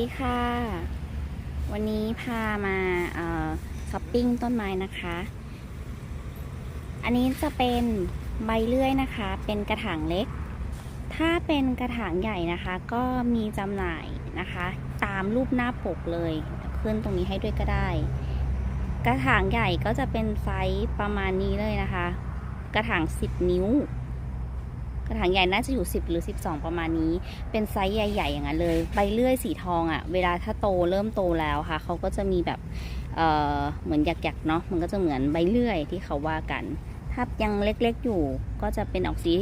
ดีค่ะ วันนี้พามาช้อปปิ้งต้นไม้นะคะ อันนี้จะเป็นใบเลื่อยนะคะ เป็นกระถางเล็ก ถ้าเป็นกระถางใหญ่นะคะ ก็มีจำหน่ายนะคะ ตามรูปหน้าปกเลยเดี๋ยวขึ้นตรงนี้ให้ด้วยก็ได้ กระถางใหญ่ก็จะเป็นไซส์ประมาณนี้เลยนะคะ กระถาง 10 นิ้ว กระถางใหญ่น่าจะอยู่ 10 หรือ 12 ประมาณนี้ เป็นไซส์ใหญ่ ๆ อย่างนั้นเลย ใบเลื่อยสีทองอะ่ะ เวลาถ้าโตเริ่มโตแล้วค่ะ เขาก็จะมีแบบเอ่อเหมือนหยักๆเนาะ มันก็จะเหมือนใบเลื่อยที่เขาว่ากัน ถ้ายังเล็กๆอยู่ ก็จะเป็นออกสี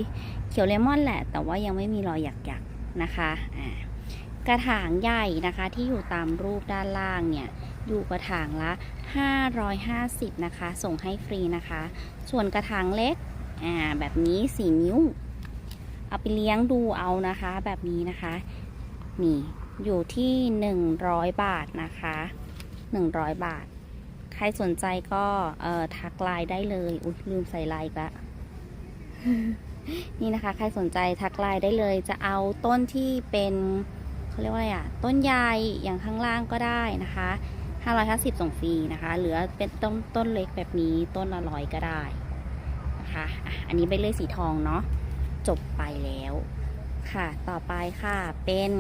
เขียวเลมอนแหละ แต่ว่ายังไม่มีรอยหยักๆนะคะอ่ากระถางใหญ่นะคะที่อยู่ตามรูปด้านล่างเนี่ยอยู่กระถางละ 550 นะคะ ส่งให้ฟรีนะคะ ส่วนกระถางเล็กอ่าแบบนี้ 4 นิ้ว เอาไปเลี้ยงดูเอานะคะ แบบนี้นะคะนี่อยู่ที่100บาทนะคะ100บาท ใครสนใจก็เอ่อทักไลน์ได้เลยอุ้ยลืมใส่ไลน์ละนี่นะคะ ใครสนใจทักไลน์ได้เลย จะเอาต้นที่เป็นเขาเรียกว่าอะไรอะต้นใหญ่อย่างข้างล่างก็ได้นะคะ550ส่งฟรีนะคะ เหลือเป็นต้นต้นเล็กแบบนี้ต้นละร้อยก็ได้นะคะอะอันนี้ใบเลื่อยสีทองเนาะ จบไปแล้วค่ะ ต่อไปค่ะ เป็น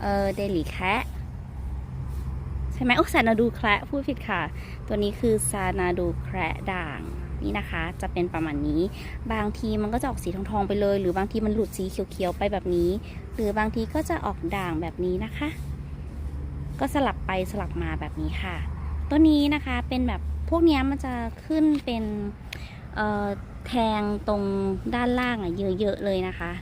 เออเดลิแคะใช่ไหมโอ้ซานาดูแคระพูดผิดค่ะ ตัวนี้คือซานาดูแคระด่าง นี่นะคะ จะเป็นประมาณนี้ บางทีมันก็จะออกสีทองๆไปเลย หรือบางทีมันหลุดสีเขียวๆไปแบบนี้ หรือบางทีก็จะออกด่างแบบนี้นะคะ ก็สลับไปสลับมาแบบนี้ค่ะ ตัวนี้นะคะเป็นแบบพวกนี้มันจะขึ้นเป็น แทงตรงด้านล่างอะเยอะๆเลยนะคะ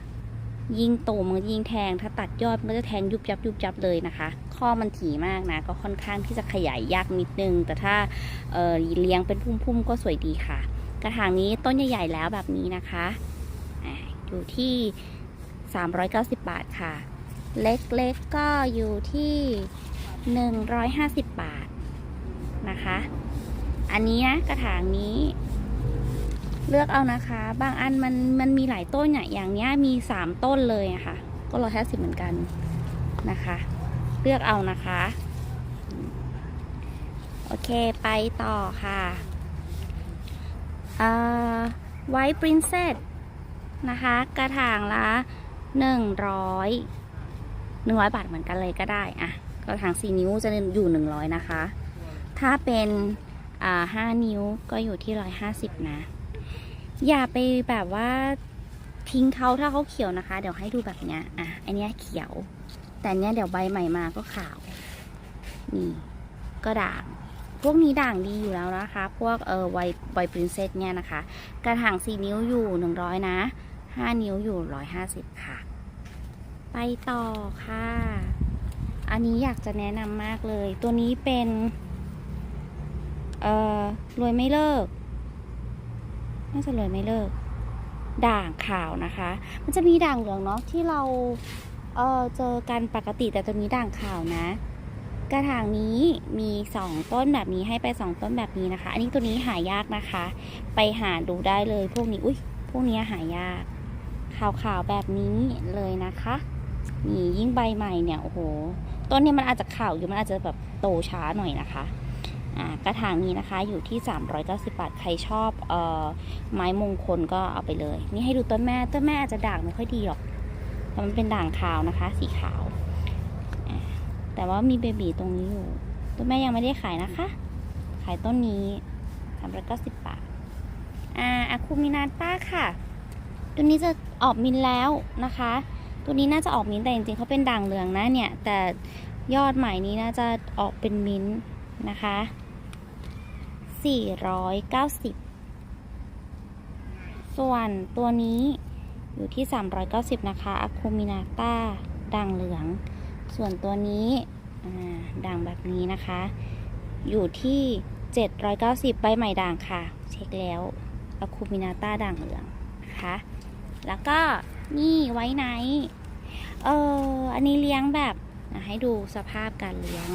ยิ่งโตมันยิ่งแทงถ้าตัดยอดมันก็จะแทงยุบยับยุบยับเลยนะคะ ข้อมันถี่มากนะก็ค่อนข้างที่จะขยายยากนิดนึง แต่ถ้าเเลี้ยงเป็นพุ่มๆก็สวยดีค่ะ กระถางนี้ต้นใหญ่ๆแล้วแบบนี้นะคะอาอยู่ที่ 390 บาทค่ะ เล็กๆก็อยู่ที่ 150 บาทนะคะ อันนี้นะกระถางนี้ เลือกเอานะคะ บางอันมันมันมีหลายต้นเนี่ยอย่างเนี้ยมีสามต้นเลยอะค่ะ ก็ร้อยห้าสิบเหมือนกันนะคะ เลือกเอานะคะ โอเคไปต่อค่ะไวท์ปรินเซสนะคะ กระถางละหนึ่งร้อยหนึ่งร้อยบาทเหมือนกันเลยก็ได้อะกระถางสี่นิ้วจะอยู่หนึ่งร้อยนะคะ ถ้าเป็นอ่าห้านิ้วก็อยู่ที่ร้อยห้าสิบนะ อย่าไปแบบว่าทิ้งเขาถ้าเขาเขียวนะคะ เดี๋ยวให้ดูแบบเนี้ยอะอันเนี้ยเขียว แต่เนี้ยเดี๋ยวใบใหม่มาก็ขาว นี่ ก็ด่าง พวกนี้ด่างดีอยู่แล้วนะคะ พวกเออไวไวปรินเซสเนี่ยนะคะ กระถางสี่นิ้วอยู่หนึ่งร้อยนะห้านิ้วอยู่ร้อยห้าสิบค่ะ ไปต่อค่ะ อันนี้อยากจะแนะนำมากเลย ตัวนี้เป็น เออรวยไม่เลิก น่าจะเลยไม่เลิก ด่างขาวนะคะ มันจะมีด่างเหลืองเนาะที่เราเออเจอกันปกติแต่ตัวนี้ด่างขาวนะ กระถางนี้มีสองต้นแบบนี้ให้ไปสองต้นแบบนี้นะคะ อันนี้ตัวนี้หายากนะคะ ไปหาดูได้เลยพวกนี้อุ้ยพวกนี้หายาก ขาวๆแบบนี้เลยนะคะนี่ยิ่งใบใหม่เนี่ยโอ้โหต้นเนี้มันอาจจะขาวอยู่มันอาจจะแบบโตช้าหน่อยนะคะ กระถางนี้นะคะอยู่ที่ 390 บาท ใครชอบออไม้มงคลก็เอาไปเลย นี่ให้ดูต้นแม่ ต้นแม่อาจจะด่างไม่ค่อยดีหรอก แต่มันเป็นด่างขาวนะคะ สีขาว แต่ว่ามีเบบีตรงนี้อยู่ ต้นแม่ยังไม่ได้ขายนะคะ ขายต้นนี้ 390 บาท อ่าอะคูมินาต้าค่ะ ตัวนี้จะออกมินแล้วนะคะ ตัวนี้น่าจะออกมินแต่จริงๆเขาเป็นด่างเหลืองนะเนี่ย แต่ยอดใหม่นี้น่าจะออกเป็นมินนะคะ 490 ส่วนตัวนี้อยู่ที่ 390 นะคะอะคูมินาต้าด่างเหลือง ส่วนตัวนี้ด่างแบบนี้นะคะ อยู่ที่ 790 ใบใหม่ด่างค่ะ เช็คแล้วอะคูมินาต้าด่างเหลืองนะคะแล้วก็นี่ไว้ไหน เอออันนี้เลี้ยงแบบให้ดูสภาพการเลี้ยง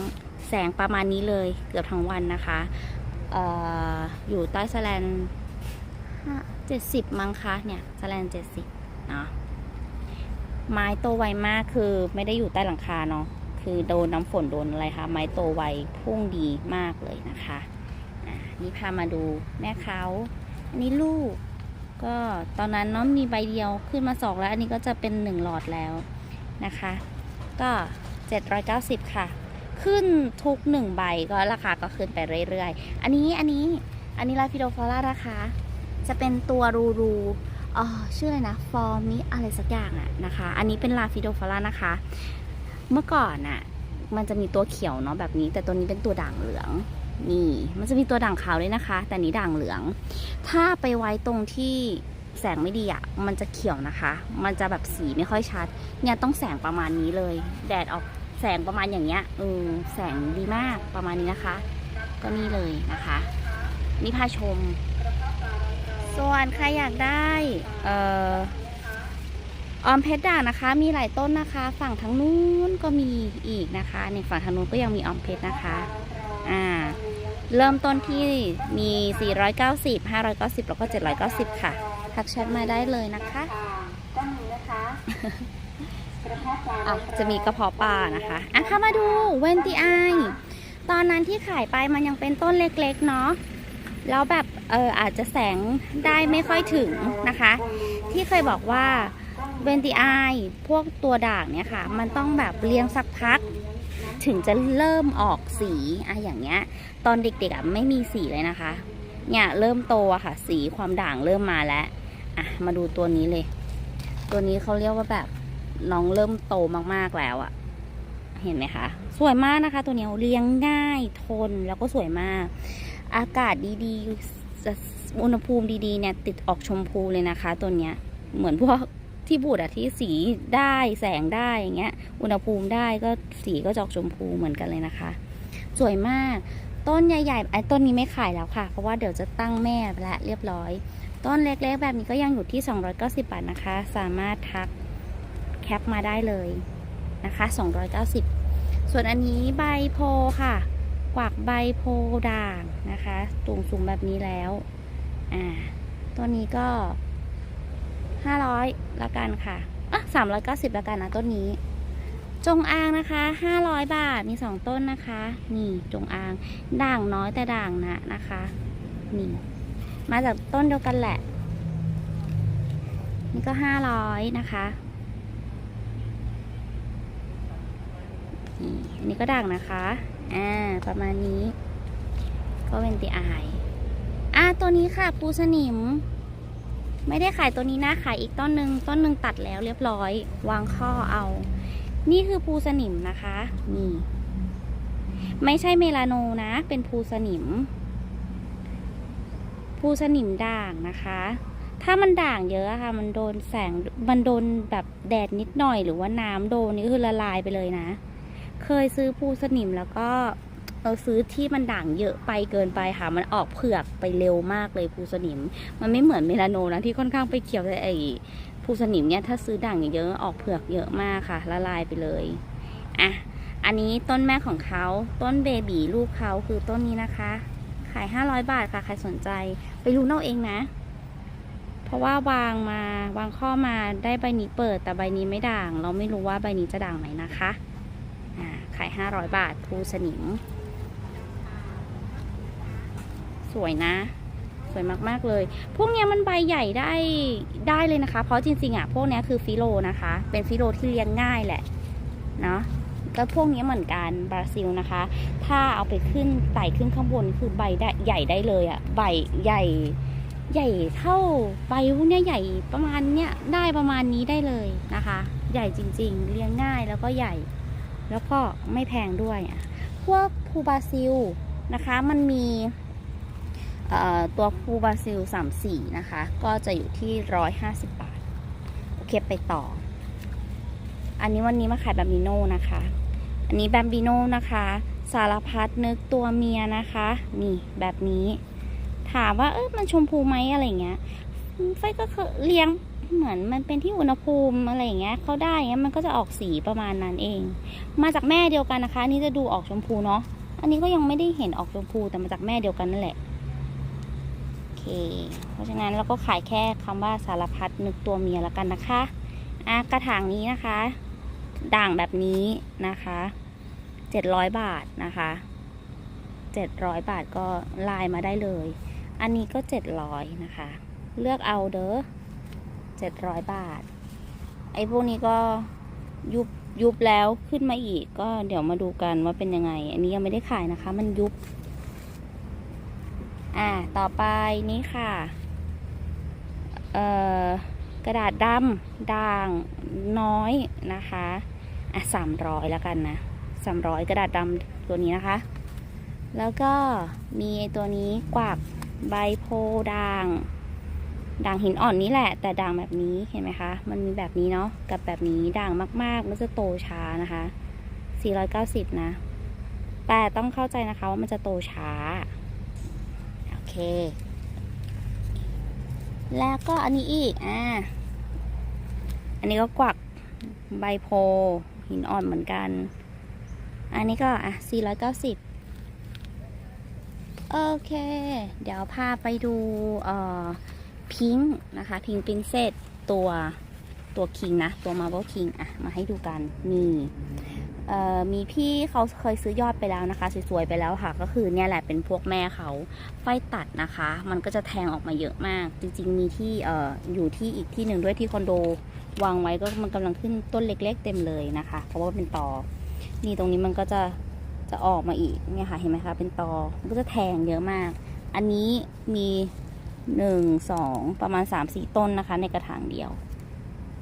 แสงประมาณนี้เลยเกือบทั้งวันนะคะ ออยู่ใต้สแลนเจ็ดสิบมั้งคะเนี่ยสแลนเจ็ดสิบเนาะไม้โตไวมากคือไม่ได้อยู่ใต้หลังคาเนาะคือโดนน้ำฝนโดนอะไรคะไม้โตไวพุ่งดีมากเลยนะคะอะนี่พามาดูแม่เขาอันนี้ลูก ก็ตอนนั้นน้องมีใบเดียวขึ้นมาสองแล้ว อันนี้ก็จะเป็นหนึ่งหลอดแล้วนะคะ ก็ 790 ค่ะ ขึ้นทุกหนึ่งใบก็ราคาก็ขึ้นไปเรื่อยๆ อันนี้อันนี้อันนี้ลาฟิโดฟอร่านะคะจะเป็นตัวรูรูเอ่อชื่ออะไรนะ ฟอร์มิอะไรสักอย่างอะนะคะ อันนี้เป็นลาฟิโดฟอร่านะคะ เมื่อก่อนอะมันจะมีตัวเขียวเนาะแบบนี้ แต่ตัวนี้เป็นตัวด่างเหลืองนี่ มันจะมีตัวด่างขาวด้วยนะคะ แต่นี้ด่างเหลือง ถ้าไปไว้ตรงที่แสงไม่ดีอะมันจะเขียวนะคะ มันจะแบบสีไม่ค่อยชัด เนี่ยต้องแสงประมาณนี้เลย แดดออก แสงประมาณอย่างเงี้ยเออแสงดีมากประมาณนี้นะคะ ก็นี่เลยนะคะ นี่พาชม ส่วนใครอยากได้เอ่อออมเพชรด่างนะคะ มีหลายต้นนะคะ ฝั่งทางนู้นก็มีอีกนะคะในฝั่งทางนู้นก็ยังมีออมเพชรนะคะอ่าเริ่มต้นที่มี 490 590 แล้วก็ 790 ค่ะ ทักแชทมาได้เลยนะคะต้นหนึ่งนะคะ อะจะมีกระเพาะปลานะคะ อะเข้ามาดูเวนตีไอตอนนั้นที่ขายไปมันยังเป็นต้นเล็กๆเนาะแล้วแบบเอออาจจะแสงได้ไม่ค่อยถึงนะคะ ที่เคยบอกว่าเวนตีไอพวกตัวด่างเนี่ยค่ะ มันต้องแบบเลี้ยงสักพัก ถึงจะเริ่มออกสีอะอย่างเงี้ย ตอนเด็กๆอะไม่มีสีเลยนะคะ เนี่ยเริ่มโตอะค่ะ สีความด่างเริ่มมาแล้ว อะมาดูตัวนี้เลย ตัวนี้เขาเรียกว่าแบบ น้องเริ่มโตมากๆแล้วอะเห็นไหมคะ สวยมากนะคะ ตัวนี้เลี้ยงง่ายทนแล้วก็สวยมาก อากาศดีๆ อุณหภูมิดีๆเนี่ยติดออกชมพูเลยนะคะ ตัวเนี้ยเหมือนพวกที่บูดอะที่สีได้แสงได้อย่างเงี้ย อุณหภูมิได้ก็สีก็จอกชมพูเหมือนกันเลยนะคะ สวยมากต้นใหญ่ๆไอ้ต้นนี้ไม่ขายแล้วค่ะ เพราะว่าเดี๋ยวจะตั้งแม่ไปละเรียบร้อย ต้นเล็กๆ แบบนี้ก็ยังอยู่ที่ 290 บาทนะคะ สามารถทัก คปมาได้เลยนะคะ 290 ส่วนอันนี้ใบโพค่ะ กวักใบโพด่างนะคะสูงสูงแบบนี้แล้วอ่าตัวนี้ก็ 500ละกันค่ะอะ390ละกันนะต้นนี้ จงอางนะคะ 500 บาทมี 2 ต้นนะคะ นี่จงอางด่างน้อยแต่ด่างนะนะคะนี่มาจากต้นเดียวกันแหละ นี่ก็ 500นะคะ อันนี้ก็ด่างนะคะ อ่า ประมาณนี้ ก็เป็นตีอายอ่าตัวนี้ค่ะปูสนิม ไม่ได้ขายตัวนี้นะ ขายอีกต้นหนึ่งต้นหนึ่งตัดแล้วเรียบร้อย วางข้อเอา นี่คือภูสนิมนะคะ นี่ ไม่ใช่เมลาโนนะ เป็นภูสนิมภูสนิมด่างนะคะถ้ามันด่างเยอะค่ะ มันโดนแสง มันโดนแบบแดดนิดหน่อยหรือว่าน้ำโดนนี่คือละลายไปเลยนะ เคยซื้อภูสนิมแล้วก็เราซื้อที่มันด่างเยอะไปเกินไปค่ะ มันออกเผือกไปเร็วมากเลยภูสนิม มันไม่เหมือนเมลาโนนะที่ค่อนข้างไปเขียวแต่ไอภูสนิมเนี่ยถ้าซื้อด่างเยอะออกเผือกเยอะมากค่ะ ละลายไปเลย อะ อันนี้ต้นแม่ของเขาต้นเบบีลูกเขาคือต้นนี้นะคะ ขาย 500 บาทค่ะใครสนใจ ไปรู้เอาเองนะ เพราะว่าวางมาวางข้อมาได้ใบนี้เปิด แต่ใบนี้ไม่ด่าง เราไม่รู้ว่าใบนี้จะด่างไหมนะคะ ขาย 500 บาทภูสนิม สวยนะ สวยมากๆเลย พวกเนี้ยมันใบใหญ่ได้ได้เลยนะคะ เพราะจริงๆอะพวกเนี้ยคือฟิโลนะคะ เป็นฟิโลที่เลี้ยงง่ายแหละ เนาะก็พวกนี้เหมือนกันบราซิลนะคะ ถ้าเอาไปขึ้นไต่ขึ้นข้างบนคือใบได้ใหญ่ได้เลยอะ่ะใบใหญ่ใหญ่เท่าใบพวกเนี้ยใหญ่ประมาณเนี้ยได้ประมาณนี้ได้เลยนะคะ ใหญ่จริงๆ เลี้ยงง่ายแล้วก็ใหญ่ แล้วก็ไม่แพงด้วยอะพวกภูบาซิลนะคะมันมีตัวภูบาซิลสามสีนะคะ ก็จะอยู่ที่ร้อยห้าสิบบาท โอเคไปต่อ อันนี้วันนี้มาขายแบมบิโน่นะคะ อันนี้แบมบิโน่นะคะ สารพัดนึกตัวเมียนะคะ นี่แบบนี้ ถามว่าเออมันชมพูไหมอะไรเงี้ย ไฟก็เคเลี้ยงเหมือนมันเป็นที่อุณหภูมิอะไรอย่างเงี้ยเขาได้เงี้ยมันก็จะออกสีประมาณนั้นเอง มาจากแม่เดียวกันนะคะนนี้จะดูออกชมพูเนาะอันนี้ก็ยังไม่ได้เห็นออกชมพูแต่มาจากแม่เดียวกันนั่นแหละโอเค เพราะฉะนั้นเราก็ขายแค่คำว่าสารพัดนึกตัวเมียแล้วกันนะคะอะกระถางนี้นะคะ ด่างแบบนี้นะคะเจ็ดร้อยบาทนะคะเจ็ดร้อยบาทก็ไลน์มาได้เลย อันนี้ก็เจ็ดร้อยนะคะ เลือกเอาเด้อเจ็ดร้อยบาท ไอ้พวกนี้ก็ยุบยุบแล้วขึ้นมาอีก ก็เดี๋ยวมาดูกันว่าเป็นยังไง อันนี้ยังไม่ได้ขายนะคะ มันยุบ อ่า ต่อไปนี้ค่ะ เอ่อ กระดาษดำด่างน้อยนะคะ อะสามร้อยแล้วกันนะสามร้อยกระดาษดำตัวนี้นะคะ แล้วก็มีไอ้ตัวนี้กวักใบโพด่าง ด่างหินอ่อนนี้แหละ แต่ด่างแบบนี้เห็นไหมคะ มันมีแบบนี้เนาะกับแบบนี้ด่างมากๆ มันจะโตช้านะคะ 490 นะ แต่ต้องเข้าใจนะคะว่ามันจะโตช้า โอเค แล้วก็อันนี้อีกอ่าอันนี้ก็กวักใบโพหินอ่อนเหมือนกัน อันนี้ก็อะ 490โอเค เดี๋ยวพาไปดู เอ่อ พิงค์นะคะ พิงค์ปรินเซสตัวตัวคิงนะ ตัว Marble King อะ มาให้ดูกันนี่เอ่อมีพี่เขาเคยซื้อยอดไปแล้วนะคะ สวยๆไปแล้วค่ะ ก็คือเนี่ยแหละเป็นพวกแม่เขาไฟตัดนะคะ มันก็จะแทงออกมาเยอะมาก จริงๆมีที่เอ่ออยู่ที่อีกที่หนึ่งด้วยที่คอนโดวางไว้ก็มันกำลังขึ้นต้นเล็ก ๆ เต็มเลยนะคะ เพราะว่าเป็นตอนี่ตรงนี้มันก็จะจะออกมาอีกเนี่ยค่ะเห็นไหมคะเป็นตอมันก็จะแทงเยอะมาก อันนี้มี หนึ่งสองประมาณสามสี่ต้นนะคะ ในกระถางเดียว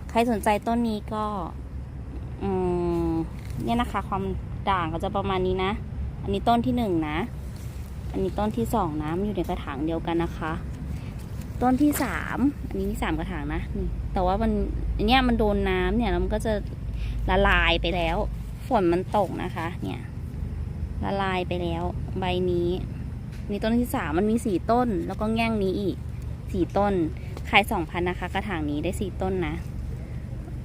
ใครสนใจต้นนี้ก็เนี่ยนะคะ ความด่างก็จะประมาณนี้นะ อันนี้ต้นที่หนึ่งนะ อันนี้ต้นที่สองนะมันอยู่ในกระถางเดียวกันนะคะ ต้นที่สามอันนี้มีสามกระถางนะนี่แต่ว่ามันอันเนี้ยมันโดนน้ำเนี่ยแล้วมันก็จะละลายไปแล้ว ฝนมันตกนะคะ เนี่ย ละลายไปแล้ว ใบนี้ นี่ต้นที่สามมันมีสี่ต้น แล้วก็แง่งนี้อีกสี่ต้น ขายสองพันนะคะ กระถางนี้ได้สี่ต้นนะ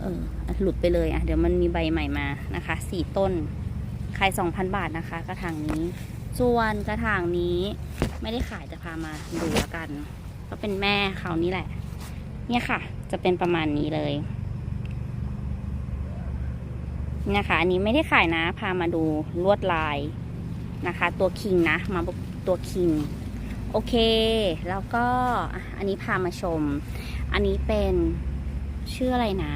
เออ หลุดไปเลยอะ เดี๋ยวมันมีใบใหม่มานะคะสี่ต้น ขายสองพันบาทนะคะ กระถางนี้ ส่วนกระถางนี้ไม่ได้ขายจะพามาดูแล้วกัน ก็เป็นแม่เขานี่แหละ เนี่ยค่ะ จะเป็นประมาณนี้เลยนี่ยค่ะอันนี้ไม่ได้ขายนะ พามาดูลวดลายนะคะ ตัวคิงนะ มา ตัวคิง โอเค แล้วก็อันนี้พามาชม อันนี้เป็นชื่ออะไรนะ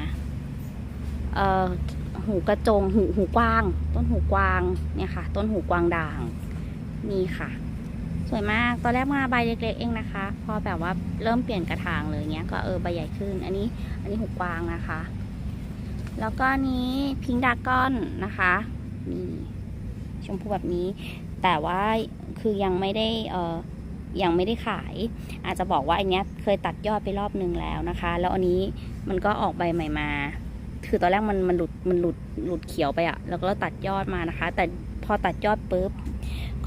เอ่อหูกระจงหูหูกว้าง ต้นหูกว้างเนี่ยค่ะ ต้นหูกว้างด่างนี่ค่ะ สวยมากตอนแรกมาใบเล็กๆเองนะคะ พอแบบว่าเริ่มเปลี่ยนกระถางเลยเงี้ยก็เออใบใหญ่ขึ้น อันนี้ อันนี้หูกว้างนะคะ แล้วก็นนี้พิงดากอนนะคะนี่ชมพูแบบนี้ แต่ว่าคือยังไม่ได้เออยังไม่ได้ขาย อาจจะบอกว่าอันเนี้ยเคยตัดยอดไปรอบนึงแล้วนะคะ แล้วอันนี้มันก็ออกใบใหม่มา คือตอนแรกมันมันหลุดมันหลุดหลุดเขียวไปอะแล้วก็ตัดยอดมานะคะ แต่พอตัดยอดปุ๊บ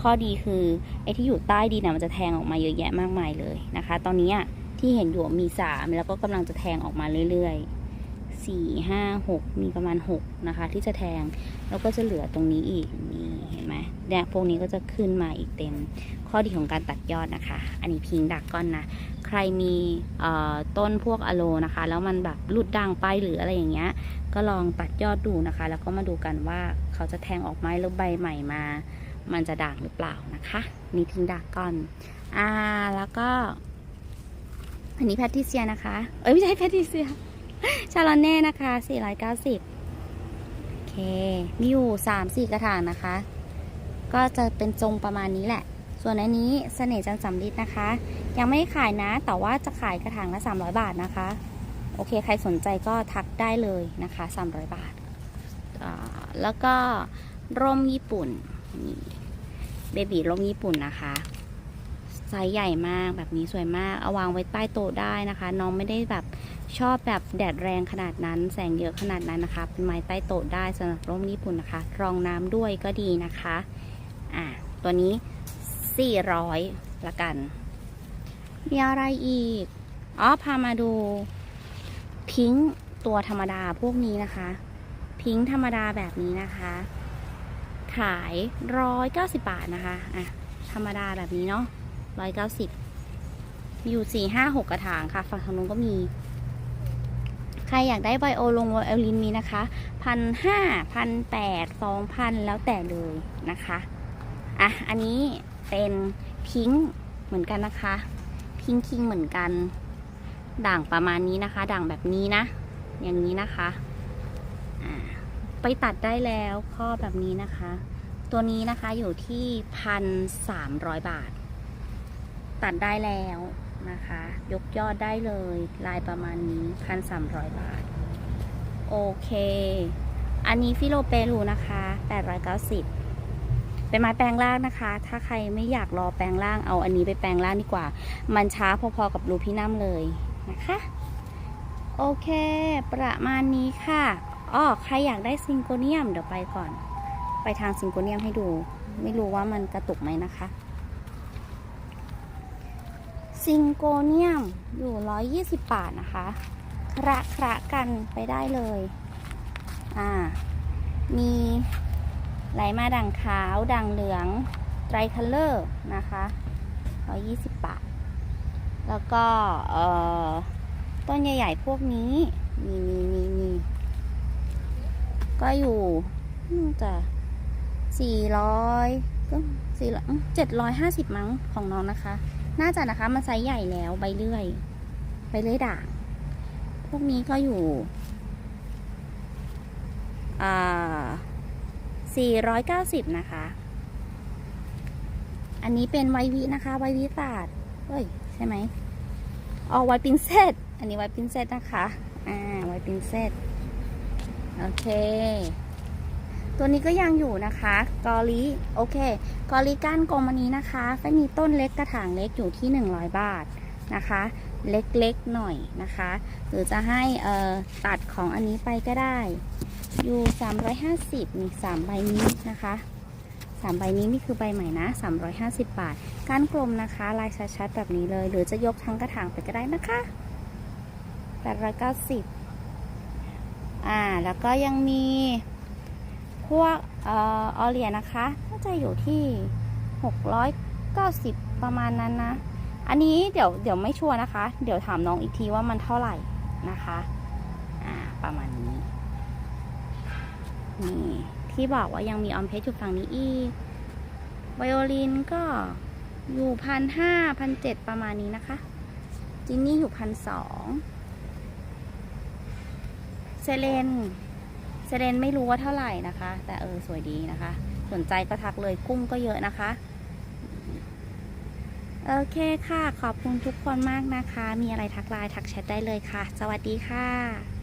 ข้อดีคือไอ้ที่อยู่ใต้ดินนะมันจะแทงออกมาเยอะแยะมากมายเลยนะคะ ตอนนี้ที่เห็นอยู่มีสามแล้วก็กำลังจะแทงออกมาเรื่อยๆสี่ห้าหกมีประมาณหกนะคะ ที่จะแทงแล้วก็จะเหลือตรงนี้อีกนี่เห็นไหม เนี่ยพวกนี้ก็จะขึ้นมาอีกเต็ม ข้อดีของการตัดยอดนะคะ อันนี้พิงดักก้อนนะ ใครมีต้นพวกอะโลนะคะ แล้วมันแบบหลุดด่างไปหรืออะไรอย่างเงี้ย ก็ลองตัดยอดดูนะคะ แล้วก็มาดูกันว่าเขาจะแทงออกไหมหรือใบใหม่มา มันจะด่างหรือเปล่านะคะนี่พิงดักก้อนอ่าแล้วก็ อันนี้แพทริเซียนะคะ เอ้ยไม่ใช่แพทริเซียชาลอนเน่นะคะ 490 โอเค มีอยู่ 3-4 กระถางนะคะ ก็จะเป็นทรงประมาณนี้แหละ ส่วนอันนี้เสน่ห์จันทร์สำลิดนะคะ ยังไม่ขายนะ แต่ว่าจะขายกระถางละ 300 บาทนะคะ โอเค ใครสนใจก็ทักได้เลยนะคะ 300 บาทอ่าแล้วก็ร่มญี่ปุ่นนี่เบบีร่มญี่ปุ่นนะคะไซส์ใหญ่มากแบบนี้สวยมาก เอาวางไว้ใต้โต๊ะได้นะคะ น้องไม่ได้แบบชอบแบบแดดแรงขนาดนั้น แสงเยอะขนาดนั้นนะคะ เป็นไม้ใต้โต๊ะได้สำหรับร่มญี่ปุ่นนะคะ รองน้ำด้วยก็ดีนะคะ อะตัวนี้ 400ละกัน มีอะไรอีก อ๋อ พามาดูพิงค์ตัวธรรมดาพวกนี้นะคะ พิงค์ธรรมดาแบบนี้นะคะ ขายร้อยเก้าสิบบาทนะคะ อะ ธรรมดาแบบนี้เนาะร้อยเก้าสิบมีอยู่สี่ห้าหกกระถางค่ะ ฝั่งทางนู้นก็มีใครอยากได้ไวโอลงไวโอลินมีนะคะพันห้าพันแปดสองพันแล้วแต่เลยนะคะ อะ อันนี้เป็นพิงค์เหมือนกันนะคะ พิงคิงเหมือนกัน ด่างประมาณนี้นะคะ ด่างแบบนี้นะ อย่างนี้นะคะไปตัดได้แล้วข้อแบบนี้นะคะ ตัวนี้นะคะอยู่ที่พันสามร้อยบาท ตัดได้แล้วนะคะ ยกยอดได้เลย ลายประมาณนี้พันสามร้อยบาท โอเค อันนี้ฟิโลเปรูนะคะแปดร้อยเก้าสิบ เป็นไม้แปลงร่างนะคะ ถ้าใครไม่อยากรอแปลงร่างเอาอันนี้ไปแปลงร่างดีกว่า มันช้าพอๆกับรูพี่น้ำเลยนะคะ โอเค ประมาณนี้ค่ะอ้อใครอยากได้ซิงโกเนียมเดี๋ยวไปก่อน ไปทางซิงโกเนียมให้ดู ไม่รู้ว่ามันกระตุกไหมนะคะซิงโกเนียมอยู่ 120 บาทนะคะคระคระกันไปได้เลย อ่า มี ไหลมาด่างขาวด่างเหลืองไตรคัลเลอร์นะคะ120 บาท แล้วก็ต้นใหญ่ๆพวกนี้มีมีมีมีก็อยู่น่าจะสี่ร้อยก็สี่ร้อยเจ็ดร้อยห้าสิบมั้งของน้องนะคะ น่าจะนะคะมันไซส์ใหญ่แล้วใบเลื่อยใบเลื่อยด่าง พวกนี้ก็อยู่อ่า สี่ร้อยเก้าสิบนะคะ อันนี้เป็นไววินะคะไววิศาสตร์เฮ้ย ใช่ไหมอ๋อไวปินเซตอันนี้ไวปินเซตนะคะ อ่า ไวปินเซตโอเค ตัวนี้ก็ยังอยู่นะคะ กอลิโอเค กอลิก้านกลมอันนี้นะคะก็มีต้นเล็กกระถางเล็กอยู่ที่ 100 บาทนะคะ เล็กๆหน่อยนะคะ หรือจะให้ตัดของอันนี้ไปก็ได้ อยู่ 350นี่3ใบนี้นะคะสามใบนี้นี่คือใบใหม่นะ 350 บาทก้านกลมนะคะ ลายชัดๆแบบนี้เลย หรือจะยกทั้งกระถางไปก็ได้นะคะ 890อ่า แล้วก็ยังมีพวกเอ่อออเลียนะคะน่าจะอยู่ที่ 690 ประมาณนั้นนะ อันนี้เดี๋ยวเดี๋ยวไม่ชัวร์นะคะ เดี๋ยวถามน้องอีกทีว่ามันเท่าไหร่นะคะ อ่า ประมาณนี้ นี่ที่บอกว่ายังมีออมเพชรอยู่ฝั่งนี้อีกไวโอลินก็อยู่พันห้าพันเจ็ดประมาณนี้นะคะ จินนี่อยู่พันสองเซเลนเซเลนไม่รู้ว่าเท่าไหร่นะคะ แต่เออสวยดีนะคะ สนใจก็ทักเลยกุ้งก็เยอะนะคะ โอเคค่ะ ขอบคุณทุกคนมากนะคะ มีอะไรทักไลน์ทักแชทได้เลยค่ะ สวัสดีค่ะ